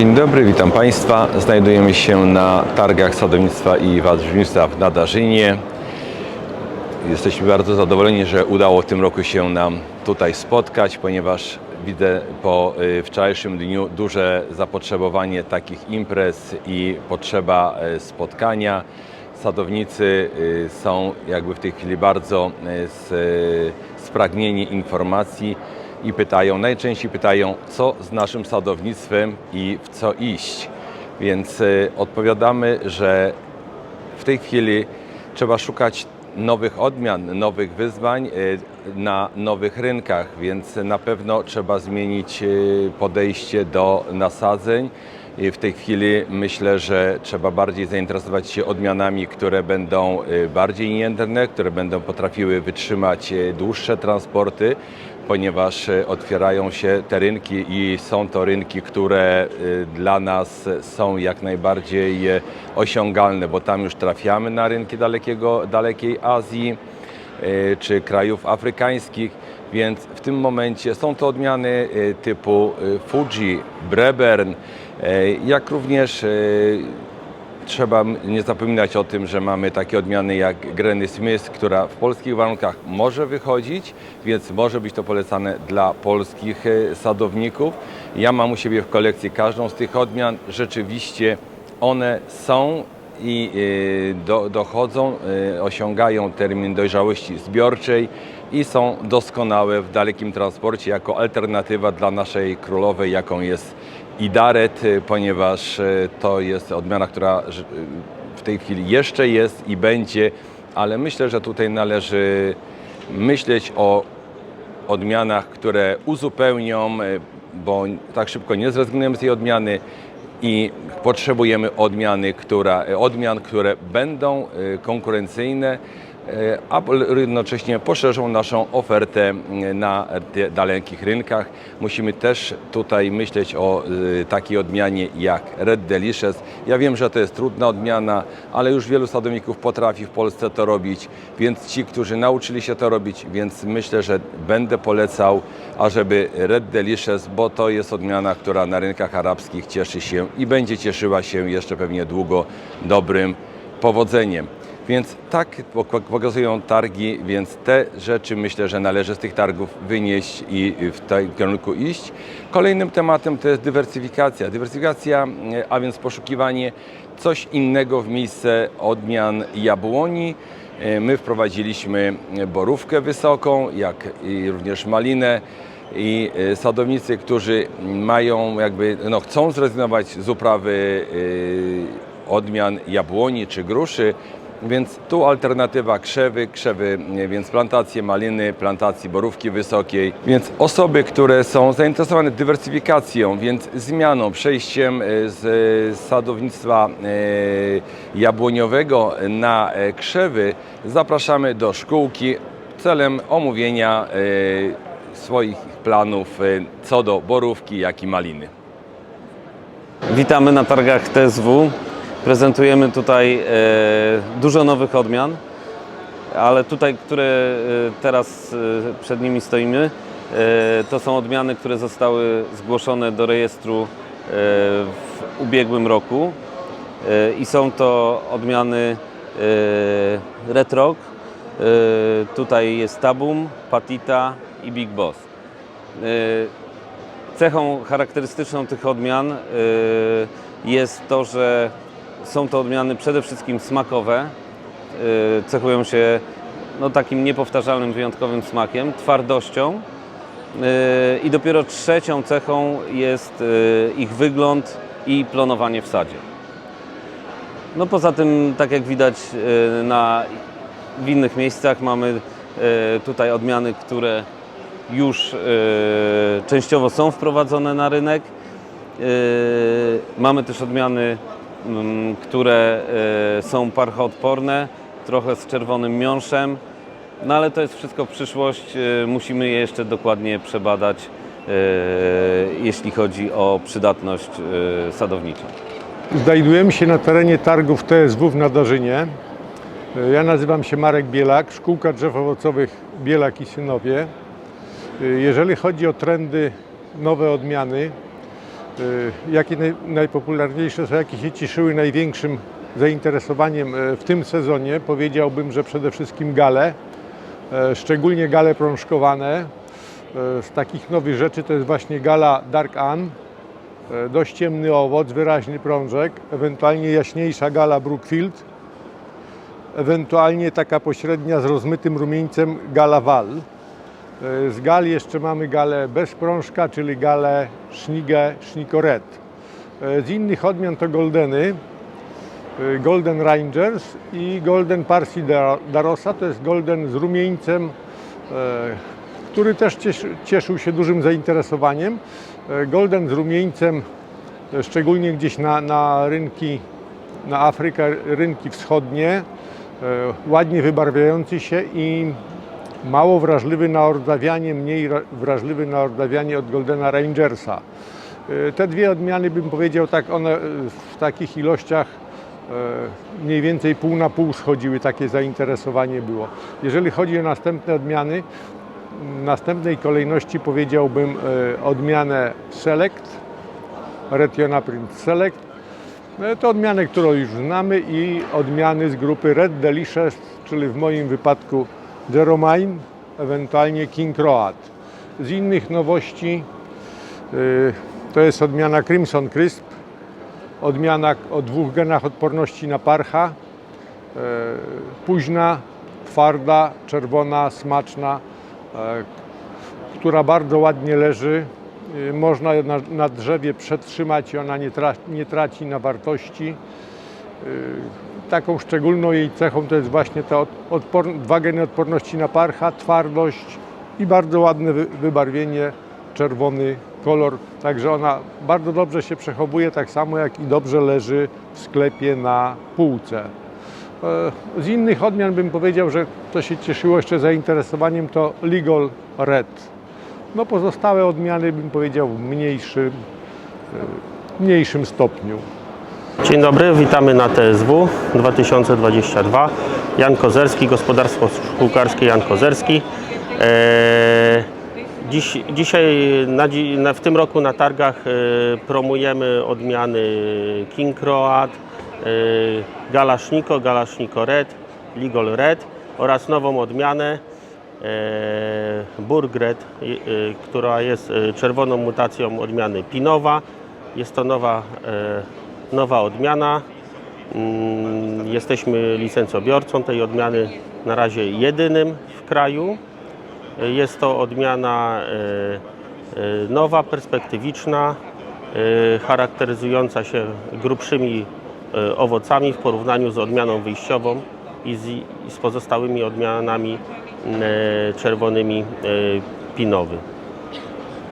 Dzień dobry, witam Państwa. Znajdujemy się na targach sadownictwa i warzywnictwa w Nadarzynie. Jesteśmy bardzo zadowoleni, że udało w tym roku się nam tutaj spotkać, ponieważ widzę po y, wczorajszym dniu duże zapotrzebowanie takich imprez i potrzeba y, spotkania. Sadownicy y, są jakby w tej chwili bardzo spragnieni informacji i pytają, najczęściej pytają, co z naszym sadownictwem i w co iść. Więc y, odpowiadamy, że w tej chwili trzeba szukać nowych odmian, nowych wyzwań y, na nowych rynkach, więc na pewno trzeba zmienić y, podejście do nasadzeń. W tej chwili myślę, że trzeba bardziej zainteresować się odmianami, które będą bardziej jędrne, które będą potrafiły wytrzymać dłuższe transporty, ponieważ y, otwierają się te rynki i są to rynki, które y, dla nas są jak najbardziej y, osiągalne, bo tam już trafiamy na rynki dalekiego, dalekiej Azji czy krajów afrykańskich, więc w tym momencie są to odmiany typu Fuji, Brebern, jak również Trzeba nie zapominać o tym, że mamy takie odmiany jak Granny Smith, która w polskich warunkach może wychodzić, więc może być to polecane dla polskich e, sadowników. Ja mam u siebie w kolekcji każdą z tych odmian. Rzeczywiście one są i e, do, dochodzą, e, osiągają termin dojrzałości zbiorczej i są doskonałe w dalekim transporcie jako alternatywa dla naszej królowej, jaką jest Idaret, y, ponieważ y, to jest odmiana, która y, w tej chwili jeszcze jest i będzie, ale myślę, że tutaj należy myśleć o odmianach, które uzupełnią, bo tak szybko nie zrezygnujemy z tej odmiany i potrzebujemy odmiany, która, odmian, które będą konkurencyjne, a pol- jednocześnie poszerzą naszą ofertę y, na dalekich rynkach. Musimy też tutaj myśleć o y, takiej odmianie jak Red Delicious. Ja wiem, że to jest trudna odmiana, ale już wielu sadowników potrafi w Polsce to robić, więc ci, którzy nauczyli się to robić, więc myślę, że będę polecał, ażeby Red Delicious, bo to jest odmiana, która na rynkach arabskich cieszy się i będzie cieszyła się jeszcze pewnie długo dobrym powodzeniem. Więc tak pok- pokazują targi, więc te rzeczy myślę, że należy z tych targów wynieść i w tym kierunku iść. Kolejnym tematem to jest dywersyfikacja. Dywersyfikacja, e, a więc poszukiwanie coś innego w miejsce odmian jabłoni. E, My wprowadziliśmy borówkę wysoką, jak i również malinę i e, sadownicy, którzy mają jakby, no chcą zrezygnować z uprawy odmian jabłoni czy gruszy, więc tu alternatywa krzewy, krzewy, więc plantacje maliny, plantacje borówki wysokiej. Więc osoby, które są zainteresowane dywersyfikacją, więc zmianą, przejściem e, z e, sadownictwa e, jabłoniowego na krzewy, zapraszamy do szkółki celem omówienia swoich planów co do borówki, jak i maliny. Witamy na targach TSW. Prezentujemy tutaj e, dużo nowych odmian, ale tutaj, które e, teraz e, przed nimi stoimy, to są odmiany, które zostały zgłoszone do rejestru w ubiegłym roku i są to odmiany. E, tutaj jest Tabum, Patita i Big Boss. Cechą charakterystyczną tych odmian jest to, że są to odmiany przede wszystkim smakowe. Y, Cechują się no, takim niepowtarzalnym, wyjątkowym smakiem, twardością. Y, I dopiero trzecią cechą jest y, ich wygląd i plonowanie w sadzie. No poza tym, tak jak widać na, w innych miejscach, mamy tutaj odmiany, które już częściowo są wprowadzone na rynek. Mamy też odmiany, które y, są parchoodporne, trochę z czerwonym miąższem. No ale to jest wszystko przyszłość, y, musimy je jeszcze dokładnie przebadać, y, jeśli chodzi o przydatność sadowniczą. Znajdujemy się na terenie targów TSW w Nadarzynie. Ja nazywam się Marek Bielak, Szkółka Drzew Owocowych Bielak i Synowie. Jeżeli chodzi o trendy, nowe odmiany, jakie naj, najpopularniejsze są, jakie się cieszyły największym zainteresowaniem e, w tym sezonie. Powiedziałbym, że przede wszystkim gale, e, szczególnie gale prążkowane. Z takich nowych rzeczy to jest właśnie gala Dark Ann, e, dość ciemny owoc, wyraźny prążek, ewentualnie jaśniejsza gala Brookfield, ewentualnie taka pośrednia z rozmytym rumieńcem gala Val. E, Z gal jeszcze mamy galę bez prążka, czyli galę Schnigge Schnikoret. E, Z innych odmian to goldeny, e, Golden Rangers i Golden Parsi Dar- Darosa, to jest golden z rumieńcem, który też cieszy, cieszył się dużym zainteresowaniem. Golden z rumieńcem, szczególnie gdzieś na, na rynki, na Afrykę, rynki wschodnie, ładnie wybarwiający się i mało wrażliwy na ordzawianie, mniej ra- wrażliwy na ordzawianie od Goldena Rangersa. E, Te dwie odmiany bym powiedział tak, one e, w takich ilościach e, mniej więcej pół na pół schodziły, takie zainteresowanie było. Jeżeli chodzi o następne odmiany, w następnej kolejności powiedziałbym odmianę Select, Retiona Print Select. To odmianę, którą już znamy i odmiany z grupy Red Delicious, czyli w moim wypadku Jeromine, ewentualnie King Croat. Z innych nowości y, to jest odmiana Crimson Crisp, odmiana o dwóch genach odporności na parcha, e, późna, twarda, czerwona, smaczna, e, która bardzo ładnie leży. Y, Można na, na drzewie przetrzymać i ona nie traci na wartości. Y, Taką szczególną jej cechą to jest właśnie odpor, dwa geny odporności na parcha, twardość i bardzo ładne wy, wybarwienie, czerwony kolor. Także ona bardzo dobrze się przechowuje, tak samo jak i dobrze leży w sklepie na półce. E, Z innych odmian bym powiedział, że to się cieszyło jeszcze zainteresowaniem to Legal Red. No pozostałe odmiany bym powiedział w mniejszym, e, mniejszym stopniu. Dzień dobry, witamy na TSW 2022. Jan Kozerski, Gospodarstwo Szkółkarskie Jan Kozerski. Eee, dziś, dzisiaj na, na, w tym roku na targach e, promujemy odmiany King Croat, e, Galaszniko, Galaszniko Red, Ligol Red oraz nową odmianę e, Burgred, e, e, która jest e, czerwoną mutacją odmiany Pinowa. Jest to nowa, e, nowa odmiana. Mm, Jesteśmy licencjobiorcą tej odmiany na razie jedynym w kraju. Jest to odmiana e, e, nowa, perspektywiczna, e, charakteryzująca się grubszymi owocami w porównaniu z odmianą wyjściową i z, pozostałymi odmianami czerwonymi pinowy.